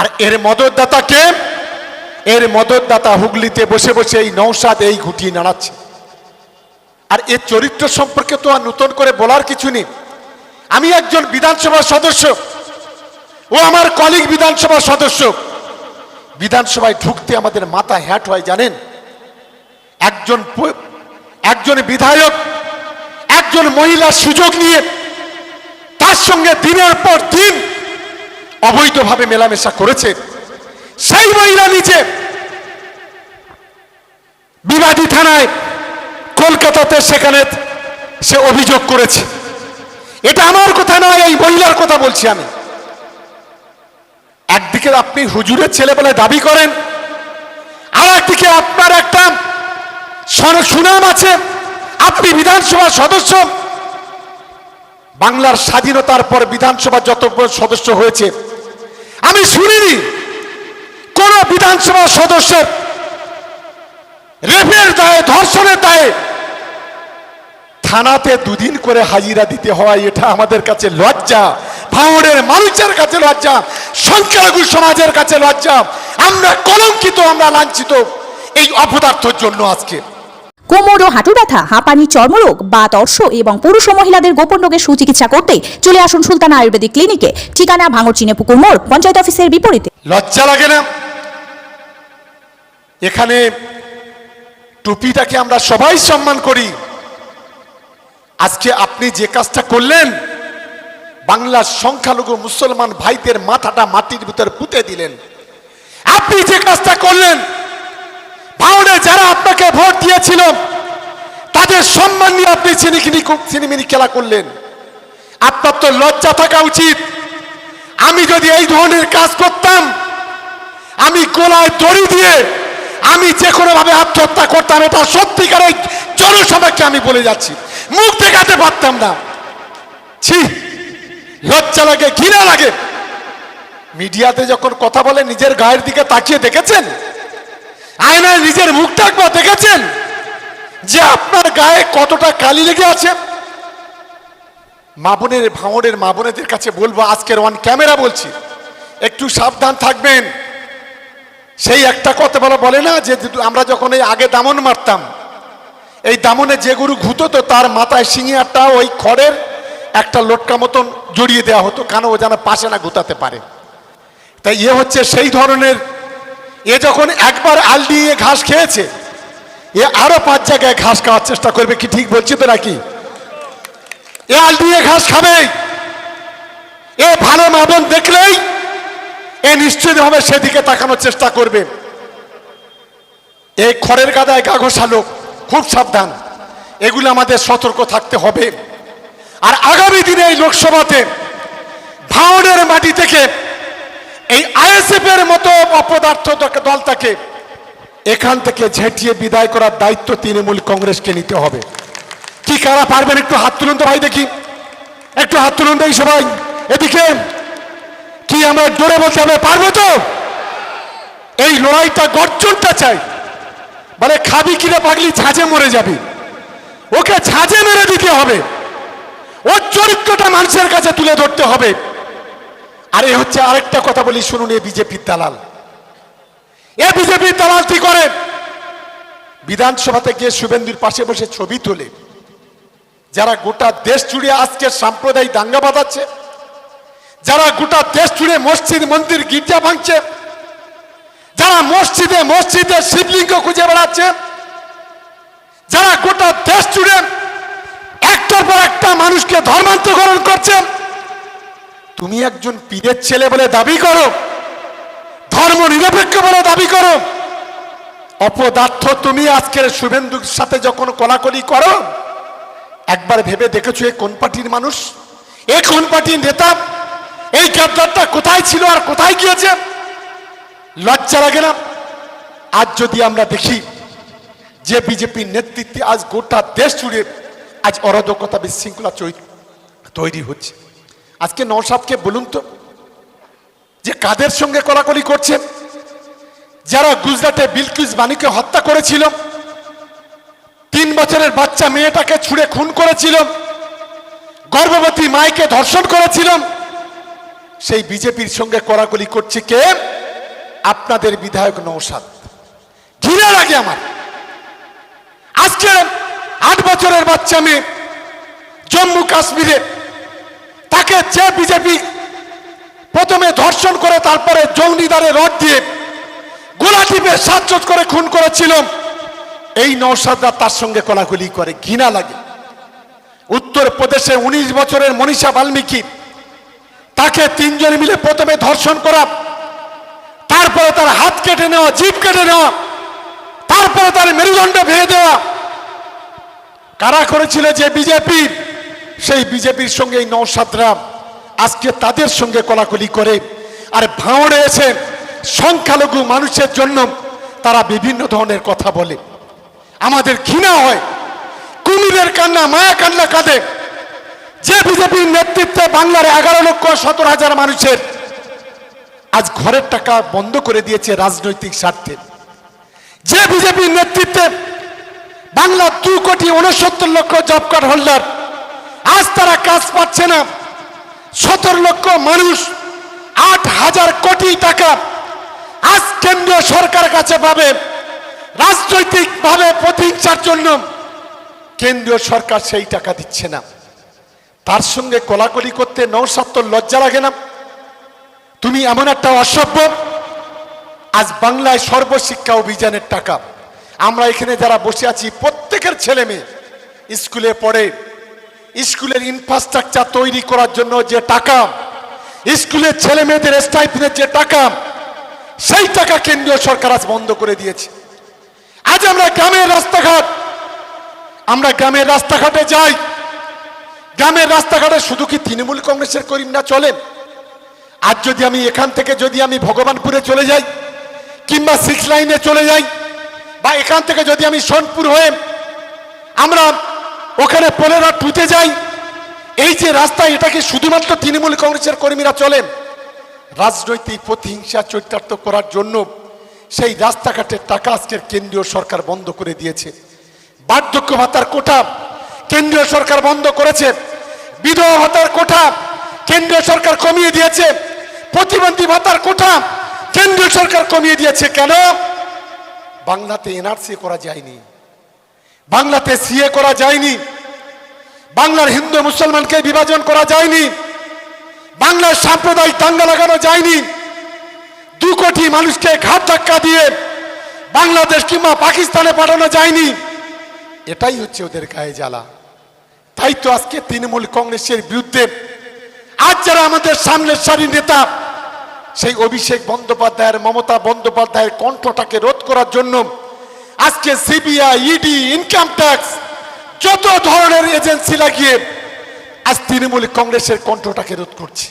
আর এর মদতদাতাকে এর মদতদাতা হুগলিতে বসে বসে এই নৌসাদ এই ঘুটি নাড়াচ্ছে। আর এর চরিত্র সম্পর্কে তো আর নতুন করে বলার কিছু নেই। আমি একজন বিধানসভা সদস্য। ও আমার কলিগ বিধানসভা সদস্য। বিধানসভায় ঢুকতে আমাদের মাথা হ্যাট হয়, জানেন? একজন একজন বিধায়ক, একজন মহিলা সুযোগ নিয়ে তার সঙ্গে দিনের পর দিন অবৈধভাবে মেলামেশা করেছে। সেই মহিলা নিচে বিবাদী থানায় কলকাতাতে সেখানে সে অভিযোগ করেছে। এটা আমার কথা নয়, এই মহিলার কথা বলছি আমি। একদিকে আপনি হুজুরের ছেলে বলে দাবি করেন আর একদিকে আপনার একটা সন- সুনাম আছে। আপনি বিধানসভা সদস্য। বাংলার স্বাধীনতার পর বিধানসভা যত সদস্য হয়েছে আমি শুনিনি কোন বিধানসভা সদস্যের রেপের দায়ে, ধর্ষণের দায়ে থানাতে দুদিন করে হাজিরা দিতে হয়, এটা আমাদের কাছে লজ্জা। ভাঙড়ের মানুষের কাছে লজ্জা, সংখ্যালঘু সমাজের কাছে লজ্জা। আমরা কলঙ্কিত, আমরা লাঞ্ছিত এই অপদার্থর জন্য আজকে। কোমর ও হাঁটু ব্যথা, হাঁপানি, চর্মরোগ, বা দর্শ এবং পুরুষ ও মহিলাদের গোপন রোগের সুচিকিৎসা করতে চলে আসুন সুলতানা আয়ুর্বেদিক ক্লিনিকে। ঠিকানা ভাঙর চিনে পুকুর মোড়, পঞ্চায়েত অফিসের বিপরীতে। লজ্জা লাগে না? এখানে টুপিটাকে আমরা সবাই সম্মান করি। আজকে আপনি যে কাজটা করলেন, বাংলার সংখ্যালঘু মুসলমান ভাইদের মাথাটা মাটির ভিতরে পুঁতে দিলেন। আপনি যে কাজটা করলেন ভাওনে যারা আপনাকে ভোট দিয়েছিল, তাদের সম্মান নিয়ে আপনি চিনিকিনি চিনিমিনি খেলা করলেন। আপনার তো লজ্জা থাকা উচিত। আমি যদি এই ধরনের কাজ করতাম, আমি গোলায় দড়ি দিয়ে আমি যে কোনো ভাবে আত্মহত্যা করতাম, এটা সত্যিকারের জনসভাকে আমি বলে যাচ্ছি। মুখ দেখাতে পারতাম না। ছি, লজ্জা লাগে, ঘৃণা লাগে। মিডিয়াতে যখন কথা বলে, নিজের গায়ের দিকে তাকিয়ে দেখেছেন? আয়নায় নিজের মুখটা একবার দেখেছেন? যে আপনার গায়ে কতটা কালি লেগে আছে? মা বোনের ভাঙড়ের মা বোনেদের কাছে বলব, আজকের ওয়ান ক্যামেরা বলছি। একটু সাবধান থাকবেন। সেই একটা কথা বলা বলে না, যে আমরা যখন এই আগে দামন মারতাম, এই দামনে যে গরু ঘুতো তো তার মাথায় সিঙিয়ারটা ওই খড়ের একটা লোটকা মতন জড়িয়ে দেওয়া হতো, কেন ও যেন পাশে না গুতাতে পারে। তাই ইয়ে হচ্ছে সেই ধরনের এ যখন একবার আল দিয়ে ঘাস খেয়েছে, এ আরও পাঁচ জায়গায় ঘাস খাওয়ার চেষ্টা করবে কি ঠিক বলছি তো নাকি? এ আল দিয়ে ঘাস খাবে। এ ভালো মাবন দেখলেই এ নিশ্চিতভাবে সেদিকে তাকানোর চেষ্টা করবে। এই খড়ের গাদায় গা লোক খুব সাবধান। এগুলো আমাদের সতর্ক থাকতে হবে। আর আগামী দিনে এই লোকসভাতে ভাওনের মাটি থেকে এই আইএসএফ এর মতো অপদার্থ দলটাকে এখান থেকে ঝেঁটিয়ে বিদায় করার দায়িত্ব তৃণমূল কংগ্রেসকে নিতে হবে। কি কারা পারবেন? একটু হাত তুলুন তো ভাই দেখি। একটু হাত তুলুন দেই সবাই। এদিকে কি আমরা জোরে বলতে হবে? পারব তো? এই লড়াইটা গর্জনটা চাই। বলে খাবি কিনে পাগলি, ঝাঁঝে মরে যাবি। ওকে ঝাঁঝে মেরে দিতে হবে। ওর চরিত্রটা মানুষের কাছে তুলে ধরতে হবে। আর এ হচ্ছে আরেকটা কথা বলি, শুনুন এ বিজেপির দালাল। এ বিজেপির দালাল কি করে বিধানসভাতে গিয়ে শুভেন্দুর পাশে বসে ছবি তোলে। যারা গোটা দেশ জুড়ে আজকে সাম্প্রদায়িক দাঙ্গা বাঁধাচ্ছে, যারা গোটা দেশ জুড়ে মসজিদ, মন্দির, গির্জা ভাঙছে, যারা মসজিদে মসজিদে শিবলিঙ্গ খুঁজে বেড়াচ্ছে, যারা গোটা দেশ জুড়ে একটার পর একটা মানুষকে ধর্মান্তকরণ করছে তুমি একজন পীরের ছেলে বলে দাবি করো। ধর্ম নিরপেক্ষ বলে দাবি করো। অপদার্থ তুমি আজকের শুভেন্দুর সাথে যখন কলাকলি করো, একবার ভেবে দেখেছ এ কোন পার্টির মানুষ? এ কোন পার্টির নেতা? এই গাদ্দারটা কোথায় ছিল আর কোথায় গিয়েছে? লজ্জা লাগে না? আজ যদি আমরা দেখি যে বিজেপির নেতৃত্বে আজ গোটা দেশ জুড়ে আজ অরাজকতা বিশৃঙ্খলা তৈরি হচ্ছে। আজকে নৌসাদকে বলুন তো, যে কাদের সঙ্গে কলাকলি করছে যারা গুজরাটে বিলকিস বাণীকে হত্যা করেছিল, তিন বছরের বাচ্চা মেয়েটাকে ছুঁড়ে খুন করেছিল, গর্ভবতী মাইকে ধর্ষণ করেছিল, সেই বিজেপির সঙ্গে কড়াকড়ি করছে কে? আপনাদের বিধায়ক নৌসাদ ঘিরে লাগে আমার। আজকে আট বছরের বাচ্চা মেয়ে জম্মু কাশ্মীরে তাকে যে বিজেপি প্রথমে ধর্ষণ করে, তারপরে জঙ্গিদারে রড দিয়ে গোলা টিপে সাজজ করে খুন করেছিল, এই নৌসাদরা তার সঙ্গে কলাকলি করে, ঘৃণা লাগে। উত্তর প্রদেশে উনিশ বছরের মনীষা বাল্মীকি, তাকে তিনজন মিলে প্রথমে ধর্ষণ করা, তারপরে তার হাত কেটে নেওয়া জিভ কেটে নেওয়া, তারপরে তার মেরুদণ্ড ভেঙে দেওয়া। কারা করেছিল যে বিজেপি সেই বিজেপির সঙ্গে এই নৌসাদরা আজকে তাদের সঙ্গে কলাকলি করে আর ভাঁড়ে এসে সংখ্যালঘু মানুষের জন্য তারা বিভিন্ন ধরনের কথা বলে। আমাদের ঘৃণা হয়। কুমিরের কান্না, মায়া কান্না কাঁদে। যে বিজেপির নেতৃত্বে বাংলার এগারো লক্ষ সতেরো হাজার মানুষের আজ ঘরের টাকা বন্ধ করে দিয়েছে রাজনৈতিক স্বার্থে। যে বিজেপির নেতৃত্বে বাংলা দু কোটি উনসত্তর লক্ষ জব কার্ড হোল্ডার আজ তারা কাজ পাচ্ছে না। সতেরো লক্ষ মানুষ, আট হাজার কোটি টাকা আজ কেন্দ্রীয় সরকার কাছে পাবে। রাজনৈতিক ভাবে প্রতিহিংসার জন্য কেন্দ্রীয় সরকার সেই টাকা দিচ্ছে না। তার সঙ্গে কোলাকুলি করতে নৌসাত্তর লজ্জা লাগে না। তুমি এমন একটা অসভ্য, আজ বাংলায় সর্বশিক্ষা অভিযানের টাকা। আমরা এখানে যারা বসে আছি, প্রত্যেকের ছেলে মেয়ে স্কুলে পড়ে স্কুলের ইনফ্রাস্ট্রাকচার তৈরি করার জন্য যে টাকা, স্কুলের ছেলে মেয়েদের স্টাইফিনের যে টাকা, সেই টাকা কেন্দ্রীয় সরকার আজ বন্ধ করে দিয়েছে। আজ আমরা গ্রামের রাস্তাঘাট, আমরা গ্রামের রাস্তাঘাটে যাই। গ্রামের রাস্তাঘাটে শুধু কি তৃণমূল কংগ্রেসের করিমরা চলেন? আজ যদি আমি এখান থেকে যদি আমি ভগবানপুরে চলে যাই, কিংবা সিক্স লাইনে চলে যাই, বা এখান থেকে যদি আমি সোনপুর হয়ে আমরা ওখানে পোলেরা টুতে যাই। এই যে রাস্তা এটাকে শুধুমাত্র তৃণমূল কংগ্রেসের কর্মীরা চলেন, রাজনৈতিক প্রতিহিংসা চরিতার্থ করার জন্য সেই রাস্তাঘাটের টাকা আজকের কেন্দ্রীয় সরকার বন্ধ করে দিয়েছে। বার্ধক্য ভাতার কোঠা কেন্দ্রীয় সরকার বন্ধ করেছে। বিধবা ভাতার কোঠা কেন্দ্রীয় সরকার কমিয়ে দিয়েছে। প্রতিবন্ধী ভাতার কোঠা কেন্দ্রীয় সরকার কমিয়ে দিয়েছে। কেন? বাংলাতে এনআরসি করা যায়নি। বাংলাতে সিএ করা যায়নি। বাংলার হিন্দু মুসলমানকে বিভাজন করা যায়নি। বাংলার সাম্প্রদায়িক দাঙ্গা লাগানো যায়নি। দু কোটি মানুষকে ঘাট ধাক্কা দিয়ে বাংলাদেশ কিংবা পাকিস্তানে পাঠানো যায়নি। এটাই হচ্ছে ওদের গায়ে জ্বালা। তাই তো আজকে তৃণমূল কংগ্রেসের বিরুদ্ধে আজ যারা আমাদের সামনের সারির নেতা, সেই অভিষেক বন্দ্যোপাধ্যায়ের, মমতা বন্দ্যোপাধ্যায়ের কণ্ঠটাকে রোধ করার জন্য আজকে সিবিআই ইডি ইনকাম ট্যাক্স যত ধরনের এজেন্সি লাগিয়ে, আজ তৃণমূল কংগ্রেসের কণ্ঠটাকে রোধ করছে।